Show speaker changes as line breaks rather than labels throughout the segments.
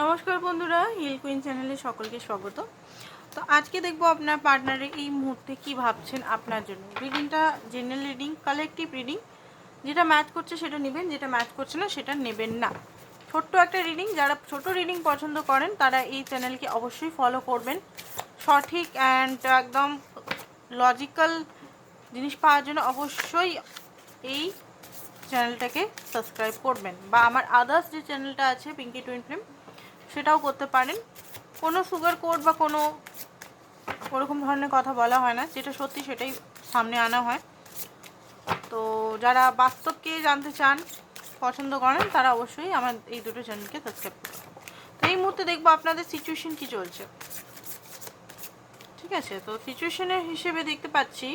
নমস্কার বন্ধুরা, hill queen চ্যানেলে সকলকে স্বাগত। তো আজকে দেখব আপনার পার্টনারে এই মুহূর্তে কি ভাবছেন আপনার জন্য। রিডিংটা জেনারেল রিডিং কালেকটিভ রিডিং যেটা ম্যাচ করছে সেটা নেবেন, যেটা ম্যাচ করছে না সেটা নেবেন না। ছোট্ট একটা রিডিং যারা ছোট রিডিং পছন্দ করেন, তারা এই চ্যানেলকে অবশ্যই ফলো করবেন। সঠিক অ্যান্ড একদম লজিক্যাল জিনিস পাওয়ার জন্য অবশ্যই এই চ্যানেলটাকে সাবস্ক্রাইব করবেন। বা আমার আদার্স যে চ্যানেলটা আছে পিঙ্কি টুইন ফিল্ম সেটাও করতে পারেন। কোনো সুগার কোড বা কোনো ওরকম ধরনের কথা বলা হয় না। যেটা সত্যি সেটাই সামনে আনা হয়। তো যারা বাস্তবকে জানতে চান, পছন্দ করেন, তারা অবশ্যই আমার এই দুটো চ্যানেলকে সাবস্ক্রাইব করবেন তো এই মুহূর্তে দেখব আপনাদের সিচুয়েশন কি চলছে। ঠিক আছে? তো সিচুয়েশনের হিসেবে দেখতে পাচ্ছি,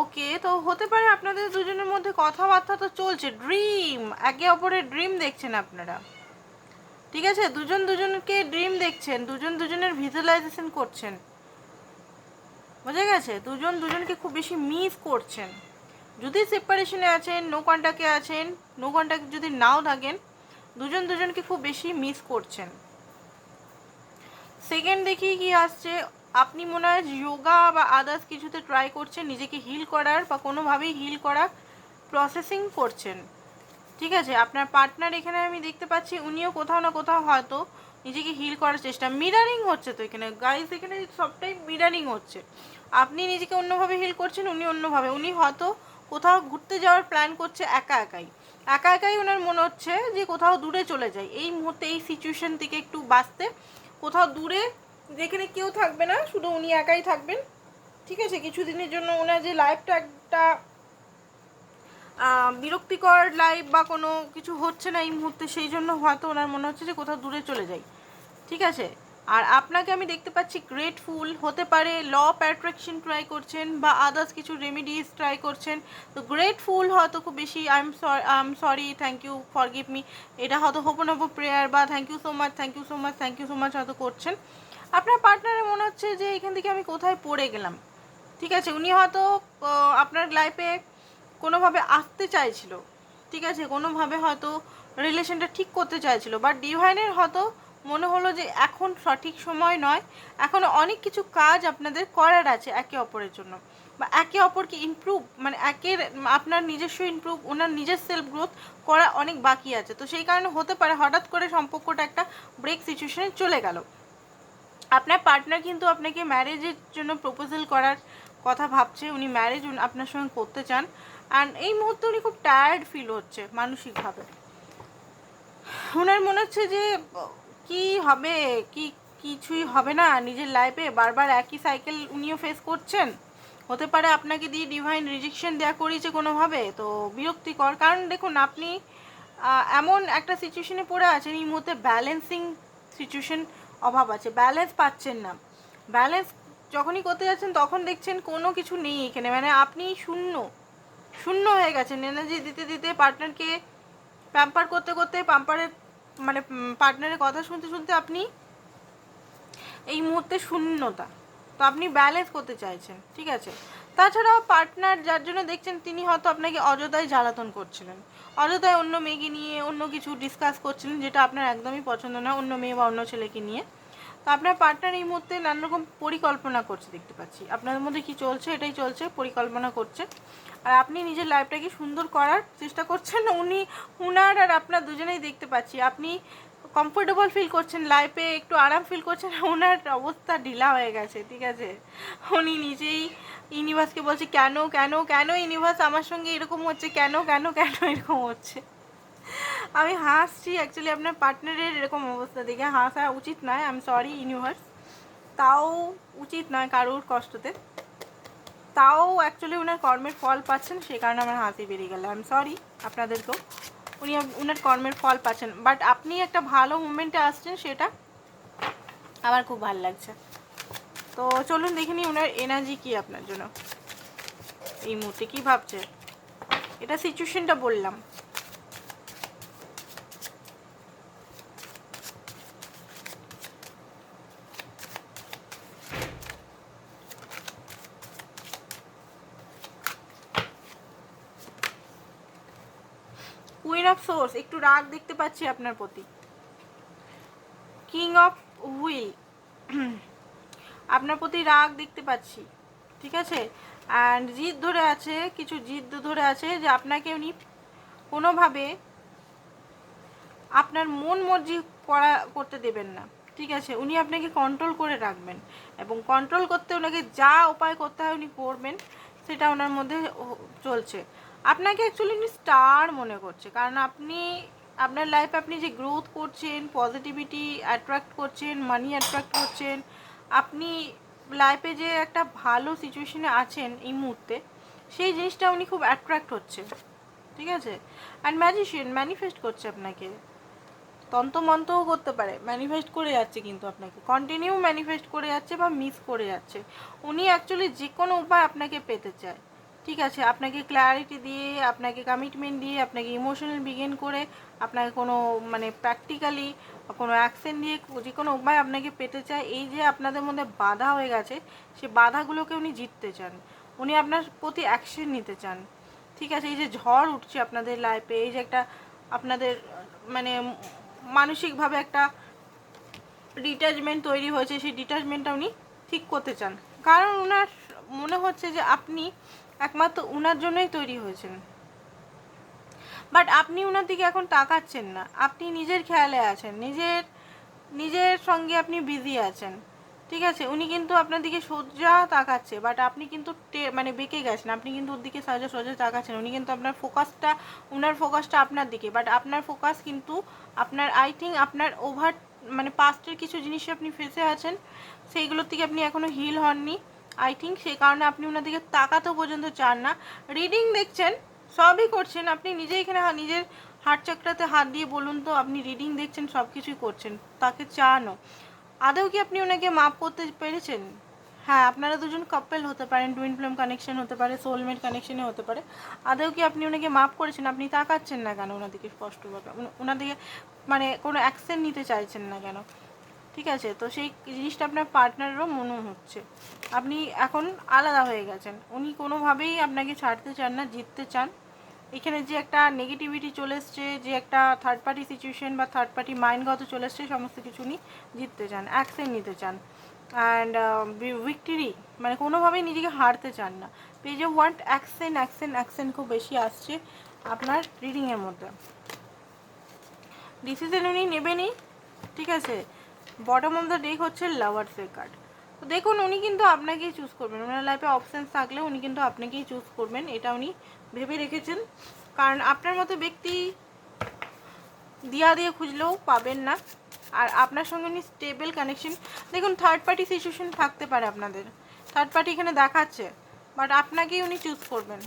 ওকে, তো হতে পারে আপনাদের দুজনের মধ্যে কথাবার্তা তো চলছে। ড্রিম একে অপরের ড্রিম দেখছেন আপনারা। ঠিক আছে? দুজন দুজনকে ড্রিম দেখছেন, দুজন দুজনের ভিজুয়ালাইজেশন করছেন। বোঝা গেছে? দুজন দুজনকে খুব বেশি মিস করছেন। যদি সেপারেশনে আছেন নো কন্ট্যাক্টে আছেন নো কন্ট্যাক্ট যদি নাও থাকেন, দুজন দুজনকে খুব বেশি মিস করছেন। সেকেন্ড দেখি কি আসছে? আপনি মনে হয় যোগা বা আদার্স কিছুতে ট্রাই করছেন, নিজেকে হিল করার বা কোনোভাবেই হিল করার প্রসেসিং করছেন। ঠিক আছে, আপনার পার্টনার এখানে আমি দেখতে পাচ্ছি, উনিও কোথাও না কোথাও হয়তো নিজেকে হিল করার চেষ্টা। মিরারিং হচ্ছে তো এখানে। গাইজ এখানে সবটাই মিরারিং হচ্ছে। আপনি নিজেকে অন্যভাবে হিল করছেন, উনি অন্যভাবে। উনি হয়তো কোথাও ঘুরতে যাওয়ার প্ল্যান করছে একা একাই। একা একাই ওনার মনে হচ্ছে যে কোথাও দূরে চলে যায়। এই মুহূর্তে, এই সিচুয়েশন থেকে একটু বাঁচতে কোথাও দূরে যেখানে কেউ থাকবে না, শুধু উনি একাই থাকবেন। ঠিক আছে, কিছুদিনের জন্য ওনার যে লাইফটা একটা বিরক্তিকর লাইফ বা কোনো কিছু হচ্ছে না এই মুহূর্তে, সেই জন্য হয়তো ওনার মনে হচ্ছে যে কোথাও দূরে চলে যাই। ঠিক আছে? আর আপনাকে আমি দেখতে পাচ্ছি গ্রেটফুল হতে পারে ল অফ অ্যাট্রাকশন ট্রাই করছেন বা আদার্স কিছু রেমিডিস ট্রাই করছেন। তো গ্রেটফুল হয়তো খুব বেশি I am sorry I am sorry thank you for give me এটা হয়তো হোপন হব প্রেয়ার বা thank you so much thank you so much thank you so much হয়তো করছেন। আপনার পার্টনারের মনে হচ্ছে যে এখান থেকে আমি কোথায় পড়ে গেলাম? ঠিক আছে? উনি হয়তো আপনার লাইফে কোনোভাবে আসতে চাইছিল, ঠিক আছে? কোনোভাবে হয়তো রিলেশনটা ঠিক করতে চাইছিল। বাট ডিভাইনের হয়তো মনে হলো যে এখন সঠিক সময় নয়। এখন অনেক কিছু কাজ আপনাদের করার আছে একে অপরের জন্য। বা একে অপরকে ইমপ্রুভ মানে একের, আপনার নিজস্ব ইমপ্রুভ ওনার নিজের সেলফ গ্রোথ করা অনেক বাকি আছে। তো সেই কারণে হতে পারে হঠাৎ করে সম্পর্কটা একটা ব্রেক সিচুয়েশনে চলে গেল। আপনার পার্টনার কিন্তু আপনাকে ম্যারেজের জন্য প্রপোজাল করার কথা ভাবছে। উনি ম্যারেজ আপনার সঙ্গে করতে চান। অ্যান্ড এই মুহূর্তে উনি খুব টায়ার্ড ফিল হচ্ছে, মানসিকভাবে। ওনার মনে হচ্ছে যে, কি হবে? কি, কিছুই হবে না নিজের লাইফে বারবার একই সাইকেল উনিও ফেস করছেন? হতে পারে আপনাকে দিয়ে ডিভাইন রিজেকশন দেওয়া করিয়েছে কোনোভাবে? তো বিরক্তিকর। কারণ দেখুন, আপনি এমন একটা সিচুয়েশনে পড়ে আছেন, এই মুহূর্তে ব্যালেন্সিং সিচুয়েশন অভাব আছে। ব্যালেন্স পাচ্ছেন না। ব্যালেন্স যখনই করতে যাচ্ছেন, তখন দেখছেন কোনো কিছু নেই এখানে। মানে আপনি শূন্য। শূন্য হয়ে গেছেন এনার্জি দিতে দিতে পার্টনারকে প্যাম্পার করতে করতে পাম্পারের মানে পার্টনারের কথা শুনতে শুনতে আপনি এই মুহূর্তে শূন্যতা। তো আপনি ব্যালেন্স করতে চাইছেন, ঠিক আছে? তাছাড়াও পার্টনার যার জন্য দেখছেন তিনি হয়তো আপনাকে অযথায় জ্বালাতন করছিলেন। অযথায় অন্য মেয়েকে নিয়ে অন্য কিছু ডিসকাস করছিলেন যেটা আপনার একদমই পছন্দ না, অন্য মেয়ে বা অন্য ছেলেকে নিয়ে। তো আপনার পার্টনার এই মুহূর্তে নানা রকম পরিকল্পনা করছে দেখতে পাচ্ছি। আপনাদের মধ্যে কি চলছে, এটাই চলছে, পরিকল্পনা করছে। আর আপনি নিজের লাইফটাকে সুন্দর করার চেষ্টা করছেন, উনি, উনার আর আপনার দুজনেই দেখতে পাচ্ছি। আপনি কমফোর্টেবল ফিল করছেন লাইফে একটু আরাম ফিল করছেন ওনার অবস্থা ঢিলা হয়ে গেছে, ঠিক আছে? উনি নিজেই ইউনিভার্সকে বলছে, কেন কেন কেন ইউনিভার্স আমার সঙ্গে এরকম হচ্ছে? কেন কেন কেন এরকম হচ্ছে? আমি হাসছি অ্যাকচুয়ালি আপনার পার্টনারের এরকম অবস্থা, দেখে হাসা উচিত নয় আই এম সরি ইউনিভার্স তাও উচিত নয় কারোর কষ্টতে। তাও অ্যাকচুয়ালি ওনার কর্মের ফল পাচ্ছেন সেই কারণে আমার হাসি বেরিয়ে গেল। আই এম সরি আপনাদেরকেও। উনি ওনার কর্মের ফল পাচ্ছেন। বাট আপনি একটা ভালো মুভমেন্টে আসছেন, সেটা আমার খুব ভালো লাগছে। তো চলুন দেখে নিই ওনার এনার্জি কি আপনার জন্য। এই মুহূর্তে কী ভাবছে? এটা সিচুয়েশনটা বললাম। অফ সোর্স একটু রাগ দেখতে পাচ্ছি আপনার প্রতি। কিং অফ হুইল আপনার প্রতি রাগ দেখতে পাচ্ছি, ঠিক আছে? অ্যান্ড জিদ ধরে আছে, কিছু জিদ ধরে আছে যে আপনাকে উনি কোনোভাবে আপনার মন মর্জি করা, করতে দেবেন না, ঠিক আছে? উনি আপনাকে কন্ট্রোল করে রাখবেন এবং কন্ট্রোল করতে ওনাকে যা উপায় করতে হয় উনি করবেন, সেটা ওনার মধ্যে চলছে। আপনাকে অ্যাকচুয়ালি উনি স্টার মনে করছে। কারণ আপনি, আপনার লাইফে আপনি যে গ্রোথ করছেন পজিটিভিটি অ্যাট্রাক্ট করছেন মানি অ্যাট্রাক্ট করছেন, আপনি লাইফে যে একটা ভালো সিচুয়েশনে আছেন এই মুহূর্তে, সেই জিনিসটা উনি খুব অ্যাট্রাক্ট হচ্ছে ঠিক আছে? অ্যান্ড ম্যাজিশিয়ান ম্যানিফেস্ট করছে আপনাকে। তন্ত্রমন্ত্রও করতে পারে। ম্যানিফেস্ট করে যাচ্ছে কিন্তু আপনাকে। কন্টিনিউ ম্যানিফেস্ট করে যাচ্ছে বা মিস করে যাচ্ছে। উনি অ্যাকচুয়ালি যে কোনো উপায় আপনাকে পেতে চায়। ঠিক আছে, আপনাকে ক্ল্যারিটি দিয়ে, আপনাকে কমিটমেন্ট দিয়ে, আপনাকে ইমোশনাল বিগেন করে, আপনাকে কোনো মানে প্র্যাকটিক্যালি কোনো অ্যাকশন দিয়ে যে কোনো উপায় আপনাকে পেতে চায়, এই যে আপনাদের মধ্যে বাধা হয়ে গেছে, সে বাধাগুলোকে উনি জিততে চান। উনি আপনার প্রতি অ্যাকশন নিতে চান। ঠিক আছে, এই যে ঝড় উঠছে আপনাদের লাইফে এই যে একটা আপনাদের মানে মানসিকভাবে একটা ডিটাচমেন্ট তৈরি হয়েছে, সেই ডিটাচমেন্টটা উনি ঠিক করতে চান। কারণ ওনার হচ্ছে যে আপনি একমাত্র ওনার জন্যই তৈরি হয়েছেন বাট আপনি ওনার দিকে এখন তাকাচ্ছেন না। আপনি নিজের খেয়ালে আছেন। নিজের নিজের সঙ্গে আপনি বিজি আছেন। ঠিক আছে? উনি কিন্তু আপনার দিকে সোজা তাকাচ্ছে। বাট আপনি কিন্তু মানে বেঁকে গেছেন। আপনি কিন্তু ওর দিকে সোজা সোজা তাকাচ্ছেন। উনি কিন্তু আপনার ফোকাসটা ওনার ফোকাসটা আপনার দিকে। বাট আপনার ফোকাস কিন্তু আপনার আই থিঙ্ক আপনার ওভার মানে পাস্টের কিছু জিনিস আপনি ফেসে আছেন, সেইগুলোর থেকে আপনি এখনও হিল হননি। আই থিঙ্ক সেই কারণে আপনি ওনার দিকে তাকাতেও পর্যন্ত চান না। রিডিং দেখছেন, সবই করছেন। আপনি নিজে এখানে নিজের হাট চক্রাতে হাত দিয়ে বলুন তো, আপনি রিডিং দেখছেন সব কিছুই করছেন, তাকে চানও। আদৌ কি আপনি ওনাকে মাপ করতে পেরেছেন? হ্যাঁ আপনারা দুজন কাপেল হতে পারেন টুইন ফ্লেম কানেকশন হতে পারে সোলমেট কানেকশনে হতে পারে। আদৌ কি আপনি ওনাকে মাপ করেছেন? আপনি তাকাচ্ছেন না কেন ওনার দিকে স্পষ্টভাবে? উনি- ওনার দিকে মানে কোনো অ্যাকশন নিতে চাইছেন না কেন? ঠিক আছে? তো সেই জিনিসটা আপনার পার্টনারেরও মনে হচ্ছে। আপনি এখন আলাদা হয়ে গেছেন। উনি কোনোভাবেই আপনাকে ছাড়তে চান না, জিততে চান। এখানে যে একটা নেগেটিভিটি চলে এসছে, যে একটা থার্ড পার্টি সিচুয়েশন বা থার্ড পার্টি মাইন্ডগত চলে এসছে, সমস্ত কিছু উনি জিততে চান অ্যাকশন নিতে চান। অ্যান্ড ভিক্টরি মানে কোনোভাবেই নিজেকে হারতে চান না। পেজে ওয়ান্ট অ্যাকশন অ্যাকশন অ্যাকশন খুব বেশি আসছে আপনার রিডিংয়ের মধ্যে। ডিসিশন উনি নেবেনই, ঠিক আছে? বটম অফ দ্য ডেক হচ্ছে লাভার্সের কার্ড তো দেখুন, উনি কিন্তু আপনাকেই চুজ করবেন। ওনার লাইফে অপশানস থাকলে উনি কিন্তু আপনাকেই চুজ করবেন। এটা উনি ভেবে রেখেছেন। কারণ আপনার মতো ব্যক্তি দিয়া দিয়ে খুঁজলেও পাবেন না। আর আপনার সঙ্গে উনি স্টেবল কানেকশন দেখুন থার্ড পার্টি সিচুয়েশন থাকতে পারে আপনাদের। থার্ড পার্টি এখানে দেখাচ্ছে। বাট আপনাকেই উনি চুজ করবেন।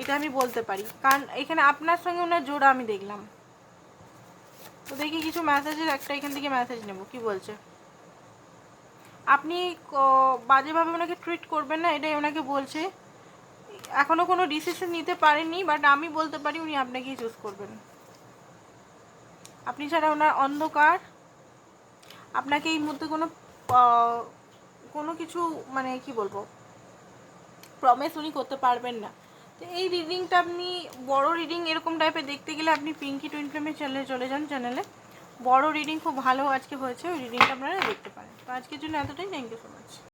এটা আমি বলতে পারি। কারণ এখানে আপনার সঙ্গে ওনার জোড়া আমি দেখলাম। তো দেখি কিছু মেসেজের একটা এখান থেকে মেসেজ নেব, কি বলছে? আপনি বাজেভাবে ওনাকে ট্রিট করবেন না, এটাই ওনাকে বলছে। এখনও কোনো ডিসিশন নিতে পারেননি বাট আমি বলতে পারি উনি আপনাকেই চুজ করবেন। আপনি ছাড়া ওনার অন্ধকার। আপনাকে এই মুহূর্তে কোনো কোনো কিছু মানে কি বলব? প্রমিস উনি করতে পারবেন না। তো এই রিডিংটা আপনি, বড় রিডিং এরকম টাইপের দেখতে গেলে আপনি পিঙ্কি টুইন ফ্লেমের চ্যানেলে চলে যান চ্যানেলে বড় রিডিং খুব ভালো আজকে হয়েছে, ওই রিডিংটা আপনারা দেখতে পারেন। তো আজকের জন্য এতটাই থ্যাংক ইউ সো মাচ